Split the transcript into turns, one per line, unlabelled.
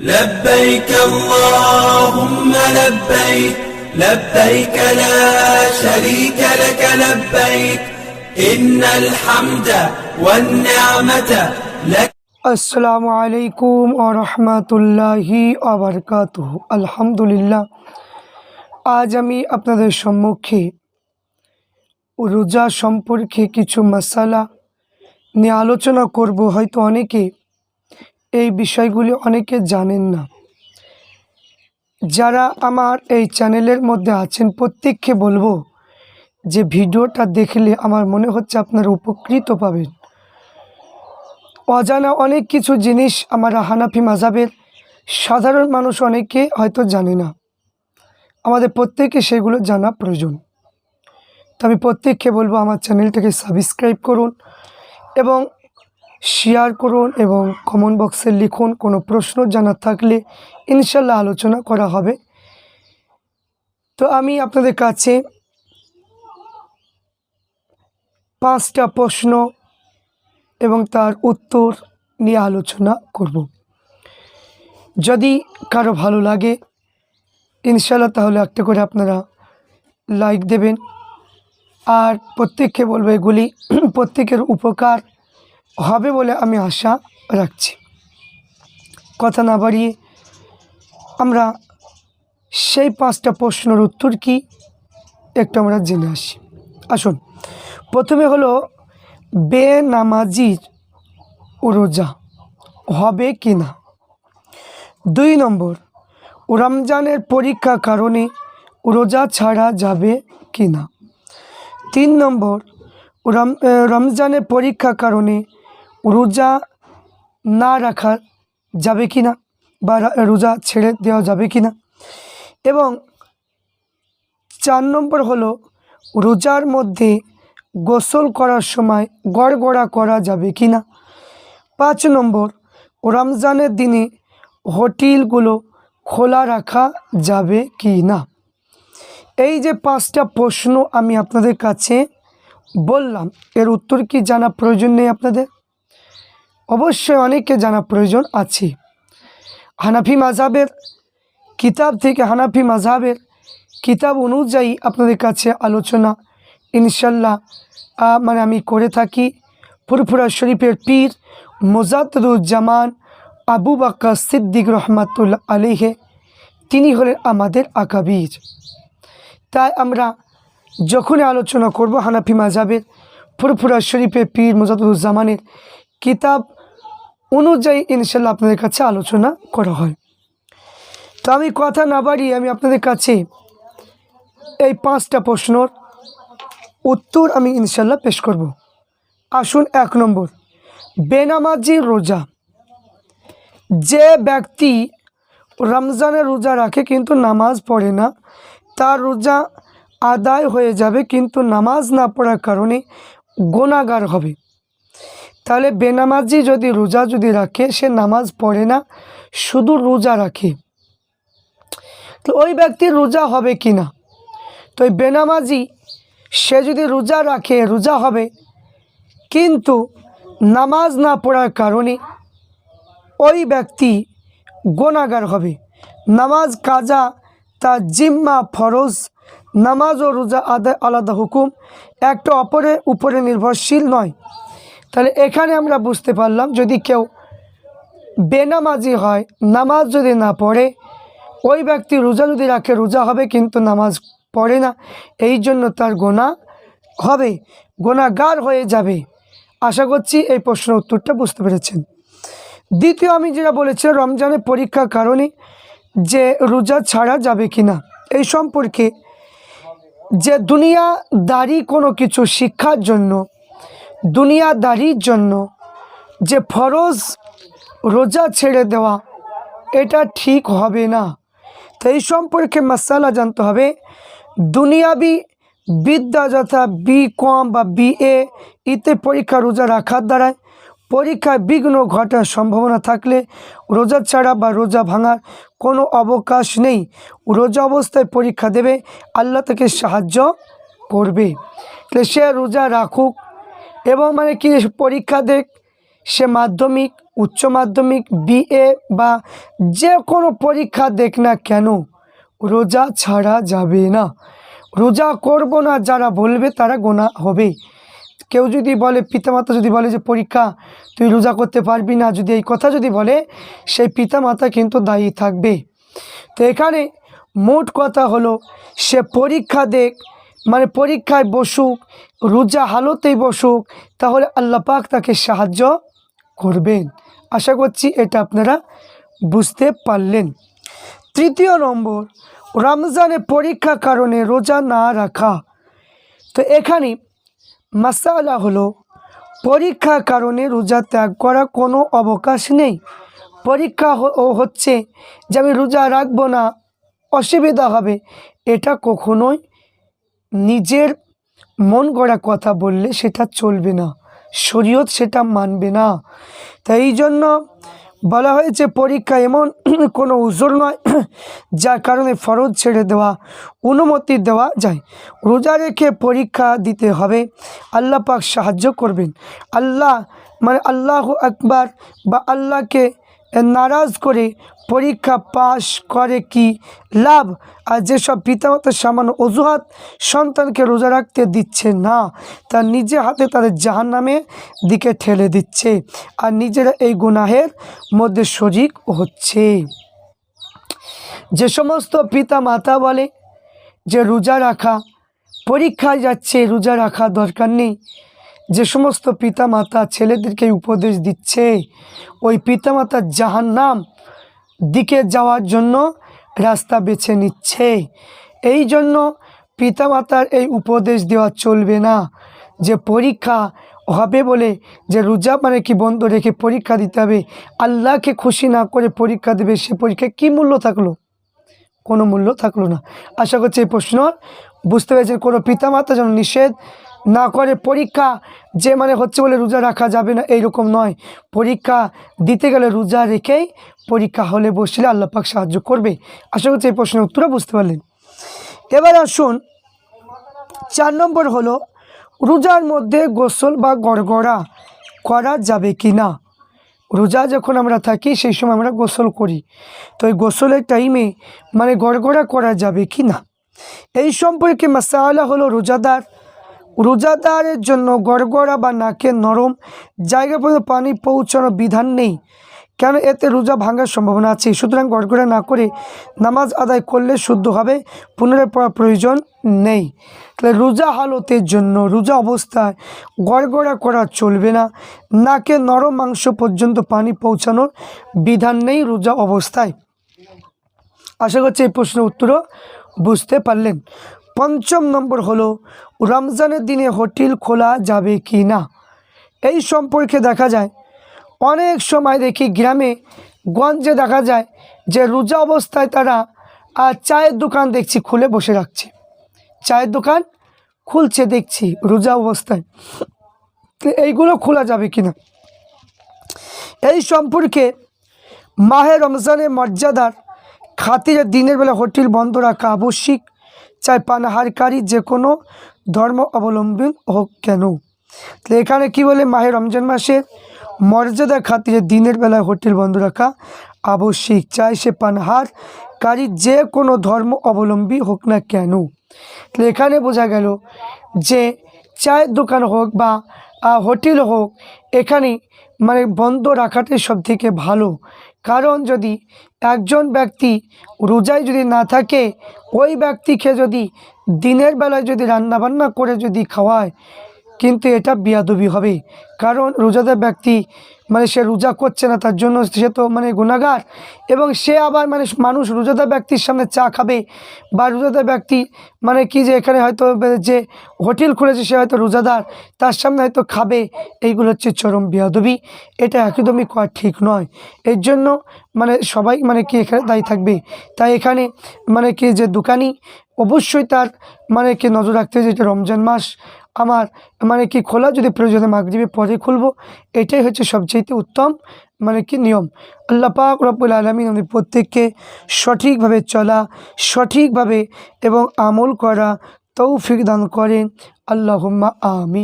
لبيك اللهم لبيك لبيك لا شريك لك لبيك إن الحمد والنعمة لك
আসসালামু আলাইকুম ও রহমতুল্লাহি আবরকাত আলহামদুলিল্লাহ আজ আমি আপনাদের সম্মুখে রোজা সম্পর্কে কিছু মশালা নিয়ে আলোচনা করব হয়তো অনেকে এই বিষয়গুলি অনেকে জানেন না। যারা আমার এই চ্যানেলের মধ্যে আছেন, প্রত্যেককে বলব যে ভিডিওটা দেখলে আমার মনে হচ্ছে আপনারা উপকৃত পাবেন। অজানা অনেক কিছু জিনিস আমার হানাফি মাজাবের সাধারণ মানুষ অনেকে হয়তো জানে না। আমাদের প্রত্যেকে সেগুলো জানা প্রয়োজন। তো আমি প্রত্যেককে বলব আমার চ্যানেলটাকে সাবস্ক্রাইব করুন এবং শেয়ার করুন এবং কমেন্ট বক্সে লিখুন কোনো প্রশ্ন জানার থাকলে ইনশাল্লাহ আলোচনা করা হবে। তো আমি আপনাদের কাছে পাঁচটা প্রশ্ন এবং তার উত্তর নিয়ে আলোচনা করব। যদি কারও ভালো লাগে, ইনশাল্লাহ তাহলে একটা করে আপনারা লাইক দেবেন। আর প্রত্যেককে বলব এগুলি প্রত্যেকের উপকার হবে বলে আমি আশা রাখছি। কথা না বাড়িয়ে আমরা সেই পাঁচটা প্রশ্নের উত্তর কি একটু আমরা জেনে আসি। আসুন, প্রথমে হলো, বেনামাজির রোজা হবে কি না দুই নম্বর, রমজানের পরীক্ষা কারণে রোজা ছাড়া যাবে কি না তিন নম্বর, রম, রমজানের পরীক্ষা কারণে রোজা না রাখা যাবে কি না? বা রোজা ছেড়ে দেওয়া যাবে কি না? এবং চার নম্বর হলো রোজার মধ্যে গোসল করার সময় গড়গড়া করা যাবে কি না? পাঁচ নম্বর, রমজানের দিনে হোটেলগুলো খোলা রাখা যাবে কি না? এই যে পাঁচটা প্রশ্ন আমি আপনাদের কাছে বললাম, এর উত্তর কি জানা প্রয়োজন নেই আপনাদের? অবশ্যই অনেককে জানা প্রয়োজন আছে। হানাফি মাঝাবের কিতাব থেকে হানাফি মাঝাবের কিতাব অনুযায়ী আপনাদের কাছে আলোচনা ইনশাল্লাহ মানে আমি করে থাকি। ফুরফুরা শরীফের পীর মোজাদুজ্জামান আবু বাক্কা সিদ্দিক রহমাতুল্লাহ আলিহে তিনি হলেন আমাদের আকাবির। তাই আমরা যখনই আলোচনা করব হানাফি মাজাবের ফুরফুরা শরীফের পীর মোজাদুজ্জামানের কিতাব অনুযায়ী ইনশাল্লাহ আপনাদের কাছে আলোচনা করা হয়। তো আমি কথা না বাড়িয়ে আমি আপনাদের কাছে এই পাঁচটা প্রশ্নর উত্তর আমি ইনশাল্লাহ পেশ করব। আসুন এক নম্বর, বেনামাজি রোজা। যে ব্যক্তি রমজানের রোজা রাখে কিন্তু নামাজ পড়ে না, তার রোজা আদায় হয়ে যাবে কিন্তু নামাজ না পড়ার কারণে গোনাগার হবে। তাহলে বেনামাজি যদি রোজা যদি রাখে, সে নামাজ পড়ে না, শুধু রোজা রাখে। তো ওই ব্যক্তির রোজা হবে কি না? তো ওই বেনামাজি, সে যদি রোজা রাখে, রোজা হবে, কিন্তু নামাজ না পড়ার কারণে ওই ব্যক্তি গোনাগার হবে। নামাজ, কাজা, তার জিম্মা, ফরজ, নামাজ ও রোজা আদায় আলাদা হুকুম। একটা অপরের উপরে নির্ভরশীল নয়। তাহলে এখানে আমরা বুঝতে পারলাম যদি কেউ বেনামাজি হয়, নামাজ যদি না পড়ে, ওই ব্যক্তি রোজা যদি রাখে, রোজা হবে কিন্তু নামাজ পড়ে না। এই জন্য তার গোনা হবে, গোনাগার হয়ে যাবে। আশা করছি এই প্রশ্নের উত্তরটা বুঝতে পেরেছেন। দ্বিতীয় আমি যেটা বলেছি, রমজানের পরীক্ষার কারণে যে রোজা ছাড়া যাবে কি না এই সম্পর্কে যে দুনিয়া দুনিয়াদারি কোনো কিছু শিক্ষার জন্য দুনিয়াদারির জন্য যে ফরজ রোজা ছেড়ে দেওয়া, এটা ঠিক হবে না। তো এই সম্পর্কে মশালা জানতে হবে। দুনিয়াবি বিদ্যা যথা বি কম বা বি এ, ইতে পরীক্ষা রোজা রাখার দ্বারায় পরীক্ষায় বিঘ্ন ঘটার সম্ভাবনা থাকলে রোজা ছাড়া বা রোজা ভাঙার কোনো অবকাশ নেই। রোজা অবস্থায় পরীক্ষা দেবে, আল্লাহ তাকে সাহায্য করবে। তাহলে সে রোজা রাখুক এবং মানে কি পরীক্ষা দেখ, সে মাধ্যমিক, উচ্চ মাধ্যমিক বিএ বা যে কোনো পরীক্ষা দেখ না কেন, রোজা ছাড়া যাবে না। রোজা করব না, যারা বলবে তারা গোনা হবে। কেউ যদি বলে, পিতামাতা যদি বলে যে, পরীক্ষা, তুই রোজা করতে পারবি না। যদি এই কথা যদি বলে, সেই পিতামাতা কিন্তু দায়ী থাকবে। তো এখানে মোট কথা হলো, সে পরীক্ষা দেখ মানে পরীক্ষায় বসুক, রোজা হালতেই বসুক, তাহলে আল্লাহ পাক তাকে সাহায্য করবেন। আশা করছি এটা আপনারা বুঝতে পারলেন। তৃতীয় নম্বর, রমজানে পরীক্ষা কারণে রোজা না রাখা। তো এখানে মাসালা হলো, পরীক্ষার কারণে রোজা ত্যাগ করা কোনো অবকাশ নেই। পরীক্ষা হচ্ছে যে আমি রোজা রাখব না, অসুবিধা হবে, এটা কখনোই নিজের মন গড়া কথা বললে সেটা চলবে না। শরীয়ত সেটা মানবে না। তাই এই জন্য বলা হয়েছে, পরীক্ষা এমন কোনো উজোর নয়, যার কারণে ফরজ ছেড়ে দেওয়া, অনুমতি দেওয়া যায়। রোজা রেখে পরীক্ষা দিতে হবে। আল্লাহ পাক সাহায্য করবেন। আল্লাহ মানে আল্লাহ আকবার বা আল্লাহকে নারাজ করে পরীক্ষা পাশ করে কি লাভ? আর যেসব পিতামাতার সামান্য অজুহাত সন্তানকে রোজা রাখতে দিচ্ছে না তার নিজে হাতে তাদের জাহান নামে দিকে ঠেলে দিচ্ছে। আর নিজেরা এই গুনাহের মধ্যে শরিক হচ্ছে। যে সমস্ত পিতা মাতা বলে যে রোজা রাখা, পরীক্ষায় যাচ্ছে রোজা রাখা দরকার নেই যে সমস্ত পিতা মাতা ছেলেদেরকে উপদেশ দিচ্ছে, ওই পিতামাতার জাহান নাম দিকে যাওয়ার জন্য রাস্তা বেছে নিচ্ছে। এই জন্য পিতামাতার এই উপদেশ দেওয়া চলবে না। যে পরীক্ষা হবে বলে, যে রোজা মানে কি বন্ধ রেখে পরীক্ষা দিতে হবে, আল্লাহকে খুশি না করে পরীক্ষা দেবে, সে পরীক্ষায় কী মূল্য থাকল? কোনো মূল্য থাকল না। আশা করছি এই প্রশ্ন বুঝতে পেরেছেন। কোনো পিতামাতা যেন নিষেধ না করে পরীক্ষা, যে মানে হচ্ছে বলে রোজা রাখা যাবে না, এইরকম নয়। পরীক্ষা দিতে গেলে রোজা রেখেই পরীক্ষা হলে বসলে আল্লাহ পাক সাহায্য করবে। আশা করছি এই প্রশ্নের উত্তরও বুঝতে পারলেন। এবার আসুন, চার নম্বর হলো, রোজার মধ্যে গোসল বা গড়গড়া করা যাবে কি না? রোজা যখন আমরা থাকি, সেই সময় আমরা গোসল করি। তো এই গোসলের টাইমে মানে গড়গড়া করা যাবে কি না? এই সম্পর্কে মাসালা হলো রোজাদার রোজাদারের জন্য গড়গড়া বা নাকের নরম জায়গা পর্যন্ত পানি পৌঁছানোর বিধান নেই। কেন এতে রোজা ভাঙার সম্ভাবনা আছে? সুতরাং গড়গড়া না করে নামাজ আদায় করলে শুদ্ধ হবে, পুনরায় পড়ার প্রয়োজন নেই। তাহলে রোজা হালতের জন্য, রোজা অবস্থায় গড়গড়া করা চলবে না। নাকে নরম মাংস পর্যন্ত পানি পৌঁছানোর বিধান নেই রোজা অবস্থায়। আশা করছি এই প্রশ্নের উত্তরও বুঝতে পারলেন। পঞ্চম নম্বর হলো, রমজানের দিনে হোটেল খোলা যাবে কি না? এই সম্পর্কে দেখা যায়, অনেক সময় দেখি গ্রামে, গঞ্জে দেখা যায় যে রোজা অবস্থায় তারা চায়ের দোকান দেখছি খুলে বসে রাখছে। চায়ের দোকান খুলছে দেখছি রোজা অবস্থায়। এইগুলো খোলা যাবে কি না? এই সম্পর্কে মাহে রমজানের মর্যাদার খাতিরে দিনের বেলা হোটেল বন্ধ রাখা আবশ্যিক। চাই পানাহারকারী যে কোনো ধর্ম অবলম্বী হোক কেন? তো এখানে কি বলে? মাহে রমজান মাসের মর্যাদা খাতিরে দিনের বেলায় হোটেল বন্ধ রাখা আবশ্যিক। চাই সে পানাহারকারী যে কোনো ধর্ম অবলম্বী হোক না কেন? তো এখানে বোঝা গেল যে চায়ের দোকান হোক বা হোটেল হোক, এখানে মানে বন্ধ রাখাটাই সব থেকে ভালো। কারণ যদি একজন ব্যক্তি রোজায় যদি না থাকে, ওই ব্যক্তিকে যদি দিনের বেলায় যদি রান্নাবান্না করে যদি খাওয়ায় কিন্তু এটা বিয়াদবি হবে কারণ রোজাদার ব্যক্তি মানে সে রোজা করছে না, তার জন্য সে তো মানে গুণাগার এবং সে আবার মানে মানুষ রোজাদার ব্যক্তির সামনে চা খাবে বা রোজাদার ব্যক্তি মানে কি যে এখানে হয়তো যে হোটেল খুলেছে, সে হয়তো রোজাদার, তার সামনে হয়তো খাবে। এইগুলো হচ্ছে চরম বিয়াদবি। এটা একদমই করা ঠিক নয়। এর জন্য মানে সবাই মানে কি এখানে দায়ী থাকবে। তাই এখানে মানে কি যে দোকানি, অবশ্যই তার মানে কি নজর রাখতে হবে যে এটা রমজান মাস। আমার মানে কি খোলা যদি প্রয়োজনে মাগরিবে পরে খুলবো। এটাই হচ্ছে সবচেয়ে উত্তম মানে কি নিয়ম। আল্লাহ পাক রব্বুল আলমিন আমাদের প্রত্যেককে সঠিকভাবে চলা, সঠিকভাবে এবং আমল করা তৌফিক দান করেন। আল্লাহ আমি